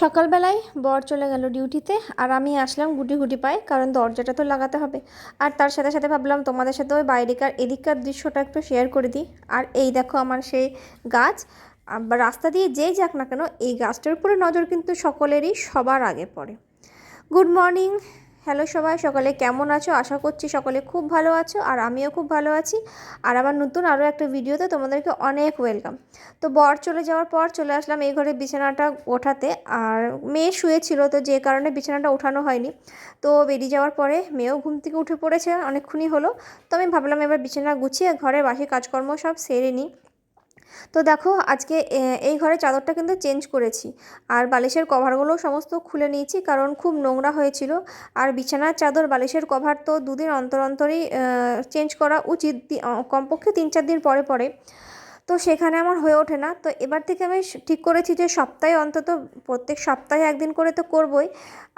সকালবেলায় বর চলে গেল ডিউটিতে আর আমি আসলাম গুটি গুটি পায়ে, কারণ দরজাটা তো লাগাতে হবে। আর তার সাথে সাথে ভাবলাম তোমাদের সাথে ওই বাইরেকার এদিককার দৃশ্যটা একটু শেয়ার করে দিই। আর এই দেখো আমার সেই গাছ। রাস্তা দিয়ে যেই যাক না কেন, এই গাছটার উপরে নজর কিন্তু সকলেরই সবার আগে পড়ে। গুড মর্নিং হ্যালো সবাই, সকলে কেমন আছো? আশা করছি সকলে খুব ভালো আছো আর আমিও খুব ভালো আছি। আর আবার নতুন আরও একটা ভিডিওতে তোমাদেরকে অনেক ওয়েলকাম তো বর চলে যাওয়ার পর চলে আসলাম এই ঘরে বিছানাটা ওঠাতে। আর মেয়ে শুয়েছিল তো যে কারণে বিছানাটা ওঠানো হয়নি। তো বেরিয়ে যাওয়ার পরে মেয়েও ঘুম থেকে উঠে পড়েছে, অনেকক্ষণই হলো। তো আমি ভাবলাম এবার বিছানা গুছিয়ে ঘরে বাসি কাজকর্ম সব সেরে নিই। তো দেখো, আজকে এই ঘরে চাদরটা কিন্তু চেঞ্জ করেছি। আর বালিশের কভারগুলো সমস্ত খুলে নিয়েছি কারণ খুব নোংরা হয়েছিল। আর বিছানার চাদর, বালিশের কভার তো দুদিন অন্তর অন্তরেই চেঞ্জ করা উচিত কমপক্ষে তিন চার দিন পরে পরে। তো সেখানে আমার হয়ে ওঠে না। তো এবার থেকে আমি ঠিক করেছি যে সপ্তাহে অন্তত প্রত্যেক সপ্তাহে একদিন করে তো করবই।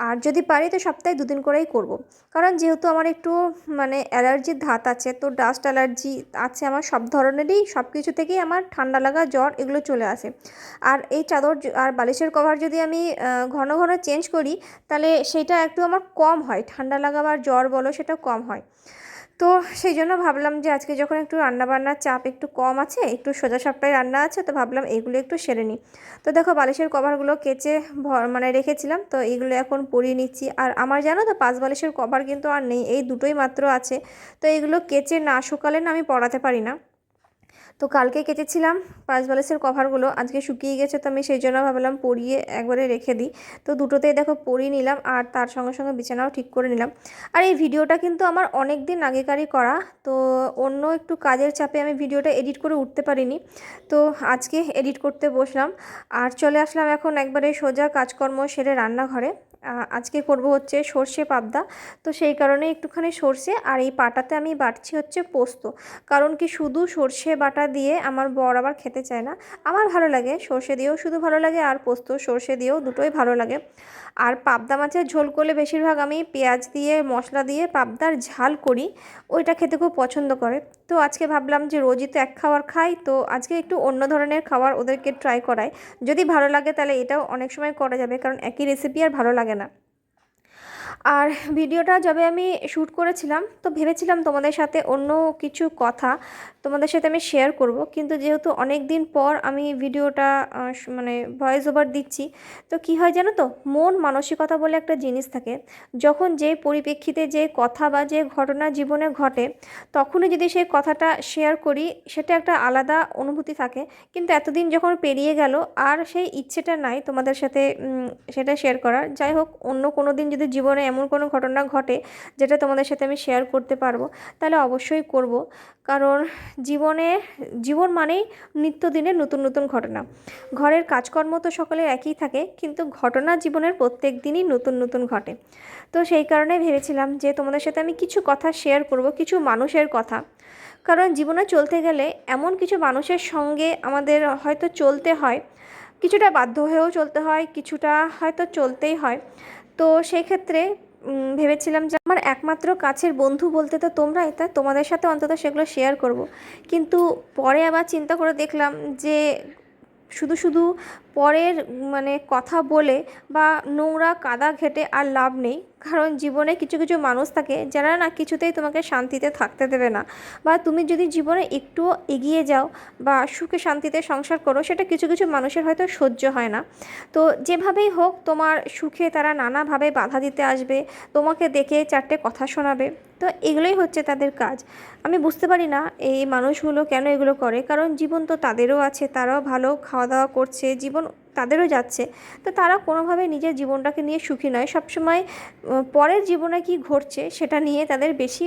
আর যদি পারি তো সপ্তাহে দুদিন করেই করব। কারণ যেহেতু আমার একটু মানে অ্যালার্জির ধাত আছে, তো ডাস্ট অ্যালার্জি আছে আমার সব ধরনেরই, সব কিছু থেকেই আমার ঠান্ডা লাগা, জ্বর এগুলো চলে আসে। আর এই চাদর আর বালিশের কভার যদি আমি ঘন ঘন চেঞ্জ করি, তাহলে সেটা একটু আমার কম হয়। ঠান্ডা লাগা বা জ্বর বলো সেটা কম হয়। তো সেই জন্য ভাবলাম যে আজকে যখন একটু রান্নাবান্নার চাপ একটু কম আছে, একটু সোজা সাপটাই রান্না আছে, তো ভাবলাম এগুলো একটু সেরে নিই। তো দেখো বালিশের কভারগুলো কেচে ভর মানে রেখেছিলাম, তো এগুলো এখন পরিয়ে নিচ্ছি। আর আমার জানো তো পাঁচ বালিশের কভার কিন্তু আর নেই, এই দুটোই মাত্র আছে। তো এগুলো কেচে না শুকালে না আমি পড়াতে পারি না। তো কালকে কেচেছিলাম পাঁচ বালিশের কভারগুলো, আজকে শুকিয়ে গেছে তো আমি সেই জন্য ভাবলাম পরিয়ে একবারে রেখে দিই। তো দুটোতেই দেখো পরিয়ে নিলাম আর তার সঙ্গে সঙ্গে বিছানাও ঠিক করে নিলাম। আর এই ভিডিওটা কিন্তু আমার অনেক দিন আগেকারই করা, তো অন্য একটু কাজের চাপে আমি ভিডিওটা এডিট করে উঠতে পারিনি। তো আজকে এডিট করতে বসলাম আর চলে আসলাম এখন একবারে সোজা কাজকর্ম সেরে রান্নাঘরে। আজকে করব হচ্ছে সর্ষে পাবদা। তো সেই কারণে একটুখানি সর্ষে আর এই পাটাতে আমি বাটছি হচ্ছে পোস্ত। কারণ কি শুধু সর্ষে বাটা দিয়ে আমার বর আবার খেতে চায় না। আমার ভালো লাগে, সর্ষে দিয়েও শুধু ভালো লাগে আর পোস্ত, সর্ষে দিয়েও দুটোই ভালো লাগে। আর পাবদা মাছের ঝোল করলে বেশিরভাগ আমি পেঁয়াজ দিয়ে, মশলা দিয়ে পাবদার ঝাল করি, ওইটা খেতে খুব পছন্দ করে। তো আজকে ভাবলাম যে রোজই তো এক খাবার খাই, তো আজকে একটু অন্য ধরনের খাবার ওদেরকে ট্রাই করাই। যদি ভালো লাগে তাহলে এটাও অনেক সময় করা যাবে, কারণ একই রেসিপি আর ভালো লাগে না আর ভিডিওটা যবে আমি শ্যুট করেছিলাম, তো ভেবেছিলাম তোমাদের সাথে অন্য কিছু কথা তোমাদের সাথে আমি শেয়ার করব। কিন্তু যেহেতু অনেক দিন পর আমি ভিডিওটা মানে ভয়েস ওভার দিচ্ছি, তো কি হয় জানো তো? মন মানসিকতা বলে একটা জিনিস থাকে। যখন যে পরিপ্রেক্ষিতে যে কথা বা যে ঘটনা জীবনে ঘটে, তখনই যদি সেই কথাটা শেয়ার করি, সেটা একটা আলাদা অনুভূতি থাকে। কিন্তু এতদিন যখন পেরিয়ে গেল, আর সেই ইচ্ছেটা নাই তোমাদের সাথে সেটা শেয়ার করার। যাই হোক, অন্য কোনো দিন যদি জীবনে এমন কোনো ঘটনা ঘটে যেটা তোমাদের সাথে আমি শেয়ার করতে পারব, তাহলে অবশ্যই করব। কারণ জীবনে, জীবন মানেই নিত্যদিনের নতুন নতুন ঘটনা। ঘরের কাজকর্ম তো সকলের একই থাকে, কিন্তু ঘটনা জীবনের প্রত্যেক দিনই নতুন নতুন ঘটে। তো সেই কারণে ভেবেছিলাম যে তোমাদের সাথে আমি কিছু কথা শেয়ার করব, কিছু মানুষের কথা। কারণ জীবনে চলতে গেলে এমন কিছু মানুষের সঙ্গে আমাদের হয়তো চলতে হয়, কিছুটা বাধ্য হয়েও চলতে হয়, কিছুটা হয়তো চলতেই হয়। তো সেই ক্ষেত্রে ভেবেছিলাম যে আমার একমাত্র কাছের বন্ধু বলতে তো তোমরাই তাই তোমাদের সাথে অন্তত সেগুলো শেয়ার করব। কিন্তু পরে আবার চিন্তা করে দেখলাম যে, শুধু শুধু পরের মানে কথা বলে বা নোংরা কাদা ঘেটে আর লাভ নেই। কারণ জীবনে কিছু কিছু মানুষ থাকে যারা না কিছুতেই তোমাকে শান্তিতে থাকতে দেবে না। বা তুমি যদি জীবনে একটু এগিয়ে যাও বা সুখে শান্তিতে সংসার করো, সেটা কিছু কিছু মানুষের হয়তো সহ্য হয় না। তো যেভাবেই হোক, তোমার সুখে তারা নানাভাবে বাধা দিতে আসবে, তোমাকে দেখে চারটে কথা শোনাবে। তো এগুলোই হচ্ছে তাদের কাজ। আমি বুঝতে পারি না এই মানুষগুলো কেন এগুলো করে। কারণ জীবন তো তাদেরও আছে, তারাও ভালো খাওয়া দাওয়া করছে, জীবন তাদেরও যাচ্ছে। তো তারা কোনোভাবে নিজের জীবনটাকে নিয়ে সুখী নয়। সবসময় পরের জীবনে কি ঘটছে সেটা নিয়ে তাদের বেশি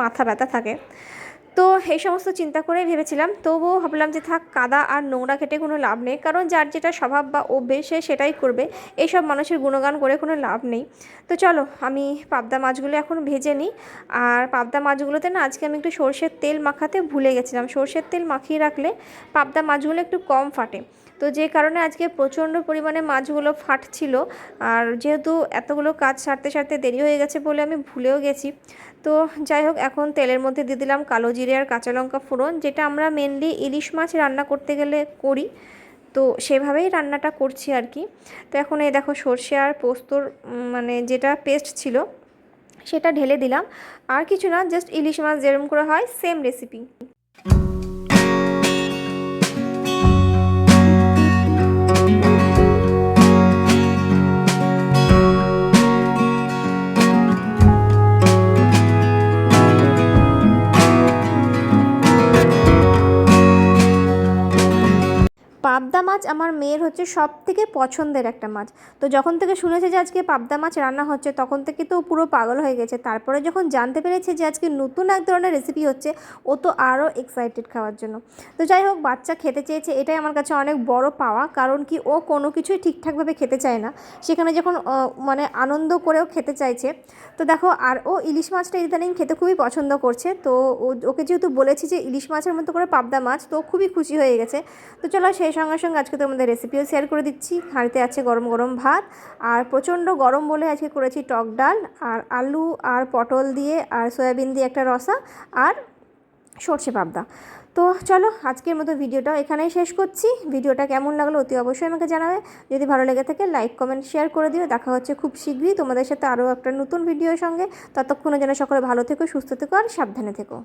মাথা ব্যথা থাকে। তো এই সমস্ত চিন্তা করে ভেবেছিলাম, তবুও ভাবলাম যে থাক, কাদা আর নোংরা কেটে কোনো লাভ নেই, কারণ যার যেটা স্বভাব বা অভ্যেস সেটাই করবে, এইসব মানুষের গুণগান করে কোনো লাভ নেই। তো চলো, আমি পাবদা মাছগুলো এখন ভেজে নিই, আর পাবদা মাছগুলোতে না আজকে আমি একটু সর্ষের তেল মাখাতে ভুলে গেছিলাম, সর্ষের তেল মাখিয়ে রাখলে পাবদা মাছগুলো একটু কম ফাটে। তো যে কারণে আজকে প্রচণ্ড পরিমাণে মাছগুলো ফাটছিল, আর যেহেতু এতগুলো কাজ সারতে সারতে দেরি হয়ে গেছে বলে আমি ভুলেও গেছি, তো যাই হোক, এখন তেলের মধ্যে দিয়ে দিলাম কালো জিরে আর কাঁচা লঙ্কা ফোড়ন, যেটা আমরা মেনলি ইলিশ মাছ রান্না করতে গেলে করি। তো সেভাবেই রান্নাটা করছি আর কি। তো এখন এই দেখো সর্ষে আর পোস্তর মানে যেটা পেস্ট ছিল, সেটা ঢেলে দিলাম। আর কিছু না জাস্ট ইলিশ মাছ যেরম করে হয় সেম রেসিপি পাবদা মাছ আমার মেয়ের হচ্ছে সব থেকে পছন্দের একটা মাছ। তো যখন থেকে শুনেছে যে আজকে পাবদা মাছ রান্না হচ্ছে, তখন থেকে তো পুরো পাগল হয়ে গেছে। তারপরে যখন জানতে পেরেছে যে আজকে নতুন এক ধরনের রেসিপি হচ্ছে, ও তো আরও এক্সাইটেড খাওয়ার জন্য। তো যাই হোক, বাচ্চা খেতে চেয়েছে, এটাই আমার কাছে অনেক বড় পাওয়া। কারণ কি, ও কোনো কিছুই ঠিকঠাকভাবে খেতে চায় না। সেখানে যখন মানে আনন্দ করেও খেতে চাইছে, তো দেখো, আর ও ইলিশ মাছটা ইদানিং খেতে খুবই পছন্দ করছে। তো ওকে যেহেতু বলেছি যে ইলিশ মাছের মতো করে পাবদা মাছ, তো খুবই খুশি হয়ে গেছে। তো চলো সেই সঙ্গে সঙ্গে আজকে তোমাদের রেসিপিও শেয়ার করে দিচ্ছি। হাঁড়িতে আছে গরম গরম ভাত, আর প্রচণ্ড গরম বলে আজকে করেছি টক ডাল, আর আলু, আর পটল দিয়ে, আর সয়াবিন দিয়ে একটা রসা, আর সর্ষে পাবদা। তো চলো, আজকের মতো ভিডিওটা এখানেই শেষ করছি। ভিডিওটা কেমন লাগল অতি অবশ্যই আমাকে জানাবে। যদি ভালো লেগে থাকে লাইক কমেন্ট শেয়ার করে দিও। দেখা হচ্ছে খুব শীঘ্রই তোমাদের সাথে আরও একটা নতুন ভিডিওর সঙ্গে। ততক্ষণে যেন সকলে ভালো থেকো, সুস্থ থেকো, আর সাবধানে থেকো।